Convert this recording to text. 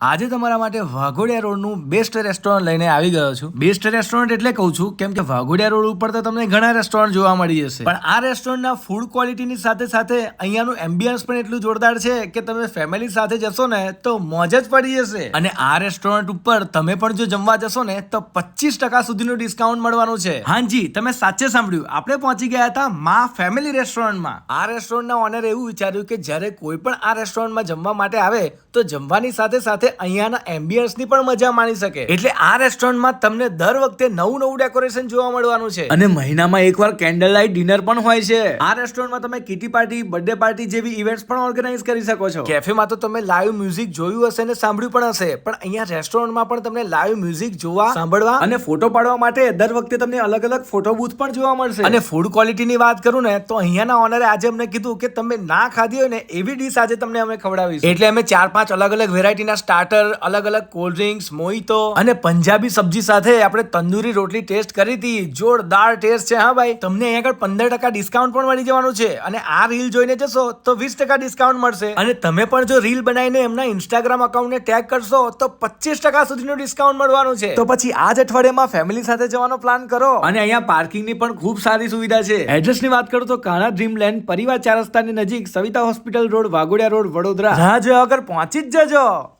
આજે તમારા માટે વાઘોડિયા રોડનું બેસ્ટ રેસ્ટોરન્ટ લઈને આવી ગયો છું. બેસ્ટ રેસ્ટોરન્ટ એટલે કહું છું, કેમ કે વાઘોડિયા રોડ ઉપર તો તમને ઘણા રેસ્ટોરન્ટ જોવા મળી જશે. પણ આ રેસ્ટોરન્ટના ફૂડ ક્વોલિટીની સાથે સાથે અહીંયાનું એમ્બિયન્સ પણ એટલું જોરદાર છે કે તમે ફેમિલી સાથે જશો ને તો મોજ જ પડી જશે. અને આ રેસ્ટોરન્ટ ઉપર તમે પણ જો જમવા જશો ને તો પચીસ ટકા સુધીનું ડિસ્કાઉન્ટ મળવાનું છે. હાજી, તમે સાચે સાંભળ્યું. આપણે પહોંચી ગયા હતા મા ફેમિલી રેસ્ટોરન્ટમાં આ રેસ્ટોરન્ટના ઓનરે એવું વિચાર્યું કે જ્યારે કોઈ પણ આ રેસ્ટોરન્ટમાં જમવા માટે આવે, તો જમવાની સાથે સાથે અહીંયાના એમ્બિયન્સની પણ મજા માણી શકે. એટલે આ રેસ્ટોરન્ટમાં તમને દર વખતે નવું નવું ડેકોરેશન જોવા મળવાનું છે. અને મહિનામાં એકવાર કેન્ડલ લાઇટ ડિનર પણ હોય છે. આ રેસ્ટોરન્ટમાં તમે કિટી પાર્ટી બર્થડે પાર્ટી જેવી ઇવેન્ટ્સ પણ ઓર્ગેનાઇઝ કરી શકો છો. કેફેમાં તો તમે લાઈવ મ્યુઝિક જોયું હશે ને સાંભળ્યું પણ હશે. પણ અહીંયા રેસ્ટોરન્ટમાં પણ તમને લાઈવ મ્યુઝિક જોવા સાંભળવા અને ફોટો પાડવા માટે દર વખતે તમને અલગ અલગ ફોટો બૂથ પણ જોવા મળશે. અને ફૂડ ક્વોલિટીની વાત કરું ને તો અહીંયાના ઓનરે આજે અમને કીધું કે તમે ના ખાધી હોય ને એવી ડીશ આજે તમને અમે ખવડાવીશું. એટલે અમે ચાર પાંચ અલગ અલગ વેરાયટીના સ્ટાર્ટર અલગ અલગ કોલ્ડ ડ્રિંક્સ મોહિતો અને પંજાબી સબ્જી સાથે આપણે તંદૂરી રોટલી ટેસ્ટ કરી હતી. જોરદાર ટેસ્ટ છે, હા ભાઈ. તમને અહીંયા આગળ પંદર ટકા ડિસ્કાઉન્ટ પણ મળી જવાનું છે. અને આ રીલ જોઈને જશો તો વીસ ટકા ડિસ્કાઉન્ટ મળશે. અને તમે પણ જો રીલ બનાવીને એમના ઇન્સ્ટાગ્રામ અકાઉન્ટને ટેગ કરશો તો પચીસ ટકા સુધીનું ડિસ્કાઉન્ટ મળવાનું છે. તો પછી આ જ અઠવાડિયામાં ફેમિલી સાથે જવાનો પ્લાન કરો. અને અહીંયા પાર્કિંગની પણ ખૂબ સારી સુવિધા છે. એડ્રેસની વાત કરું તો કાના ડ્રીમલેન્ડ પરિવાર ચાર રસ્તાની નજીક, Savita hospital road, Waghodia road, Vadodara. રાહ જો અગર પહોંચી જ જજો.